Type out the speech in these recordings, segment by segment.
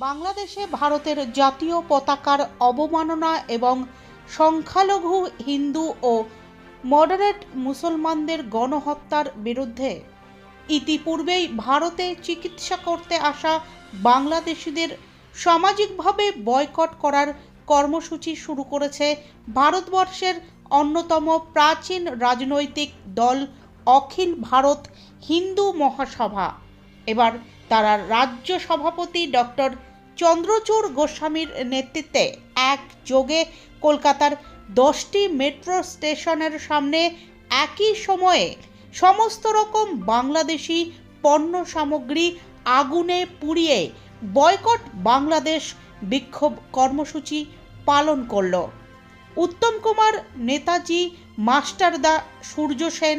বাংলাদেশে ভারতের জাতীয় পতাকার অবমাননা এবং সংখ্যালঘু হিন্দু ও মডারেট মুসলমানদের গণহত্যার বিরুদ্ধে। ইতিপূর্বেই ভারতে চিকিৎসা করতে আসা বাংলাদেশিদের সামাজিকভাবে বয়কট করার কর্মসূচি শুরু করেছে ভারতবর্ষের অন্যতম প্রাচীন রাজনৈতিক দল অখিল ভারত হিন্দু মহাসভা। এবার তারা রাজ্য সভাপতি ডক্টর চন্দ্রচূড় গোস্বামীর নেতৃত্বে এক যোগে কলকাতার দশটি মেট্রো স্টেশনের সামনে একই সময়ে সমস্ত রকম বাংলাদেশি পণ্য সামগ্রী আগুনে পুড়িয়ে বয়কট বাংলাদেশ বিক্ষোভ কর্মসূচি পালন করল। উত্তম কুমার নেতাজি মাস্টারদা সূর্য সেন,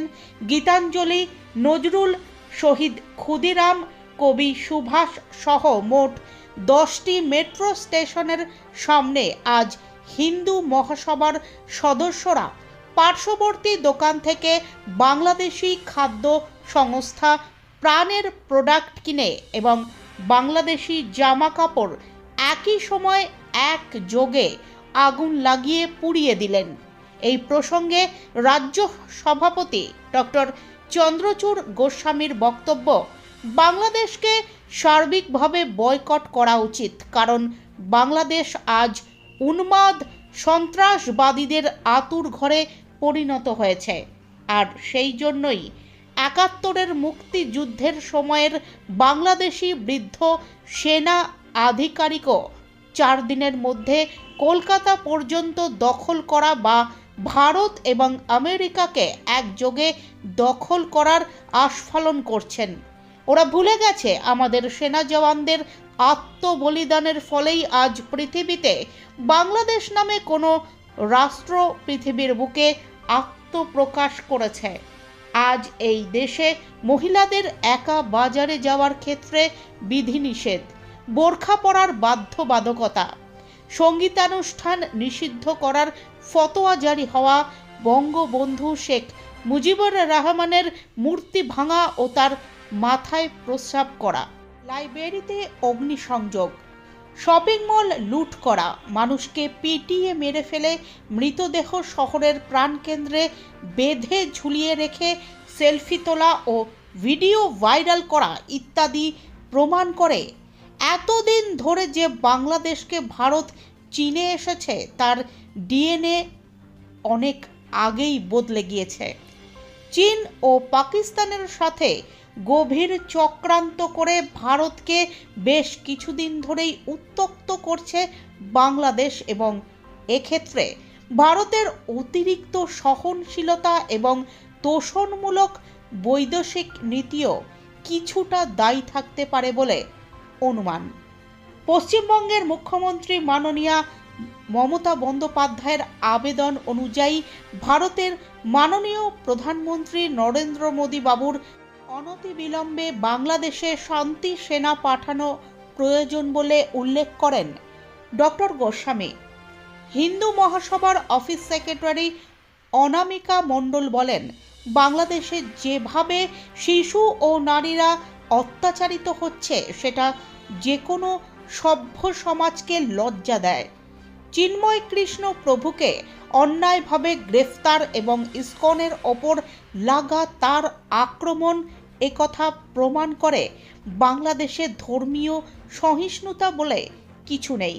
গীতাঞ্জলি, নজরুল, শহীদ ক্ষুদিরাম, কবি সুভাষ সহ মোট দশটি মেট্রো স্টেশনের সামনে আজ হিন্দু মহাসভার সদস্যরা পার্শ্ববর্তী দোকান থেকে বাংলাদেশি খাদ্য সংস্থা প্রাণের প্রোডাক্ট কিনে এবং বাংলাদেশি জামা কাপড় একই সময় এক যোগে আগুন লাগিয়ে পুড়িয়ে দিলেন। এই প্রসঙ্গে রাজ্য সভাপতি ডক্টর চন্দ্রচূড় গোস্বামীর বক্তব্য, বাংলাদেশকে সার্বিকভাবে বয়কট করা উচিত, কারণ বাংলাদেশ আজ উন্মাদ সন্ত্রাসবাদীদের আতুর ঘরে পরিণত হয়েছে। আর সেই জন্যই একাত্তরের মুক্তিযুদ্ধের সময়ের বাংলাদেশি বৃদ্ধ সেনা আধিকারিকও চার দিনের মধ্যে কলকাতা পর্যন্ত দখল করা বা ভারত এবং আমেরিকাকে একযোগে দখল করার আস্ফালন করছেন। ওরা ভুলে গেছে, আমাদের সেনা জওয়ানদের আত্মবলিদানের ফলেই আজ পৃথিবীতে বাংলাদেশ নামে কোনো রাষ্ট্র পৃথিবীর বুকে আত্মপ্রকাশ করেছে। আজ এই দেশে মহিলাদের একা বাজারে যাওয়ার ক্ষেত্রে বিধিনিষেধ, বোরখা পরার বাধ্যবাধকতা, সঙ্গীতানুষ্ঠান নিষিদ্ধ করার ফতোয়া জারি হওয়া বঙ্গবন্ধু শেখ মুজিবুর রহমানের মূর্তি ভাঙা ও তার মাথায় প্রস্রাব করা, লাইব্রেরিতে অগ্নিসংযোগ, শপিং মল লুট করা, মানুষকে পিটিয়ে মেরে ফেলে মৃতদেহ শহরের প্রাণকেন্দ্রে বেঁধে ঝুলিয়ে রেখে সেলফি তোলা ও ভিডিও ভাইরাল করা ইত্যাদি প্রমাণ করে, এতদিন ধরে যে বাংলাদেশকে ভারত চীনে এসেছে তার ডিএনএ অনেক আগেই বদলে গিয়েছে। চীন ও পাকিস্তানের সাথে গভীর চক্রান্ত করে ভারতকে বেশ কিছুদিন ধরেই উত্তক্ত করছে বাংলাদেশ এবং এক্ষেত্রে ভারতের অতিরিক্ত সহনশীলতা এবং তোষণমূলক বৈদেশিক নীতিও কিছুটা দায়ী থাকতে পারে বলে অনুমান। পশ্চিমবঙ্গের মুখ্যমন্ত্রী মাননীয়া মমতা বন্দ্যোপাধ্যায়ের আবেদন অনুযায়ী ভারতের মাননীয় প্রধানমন্ত্রী নরেন্দ্র মোদী বাবুর অনতিবিলম্বে বাংলাদেশে শান্তি সেনা পাঠানো প্রয়োজন বলে উল্লেখ করেন ডক্টর গোস্বামী। হিন্দু মহাসভার অফিস সেক্রেটারি অনামিকা মণ্ডল বলেন, বাংলাদেশে যেভাবে শিশু ও নারীরা অত্যাচারিত হচ্ছে, সেটা যে কোনো সভ্য সমাজকে লজ্জা দেয়। চিন্ময় কৃষ্ণ প্রভুকে অন্যায়ভাবে গ্রেফতার এবং ইসকনের ওপর লাগাতার আক্রমণ একথা প্রমাণ করে বাংলাদেশে ধর্মীয় সহিষ্ণুতা বলে কিছু নেই।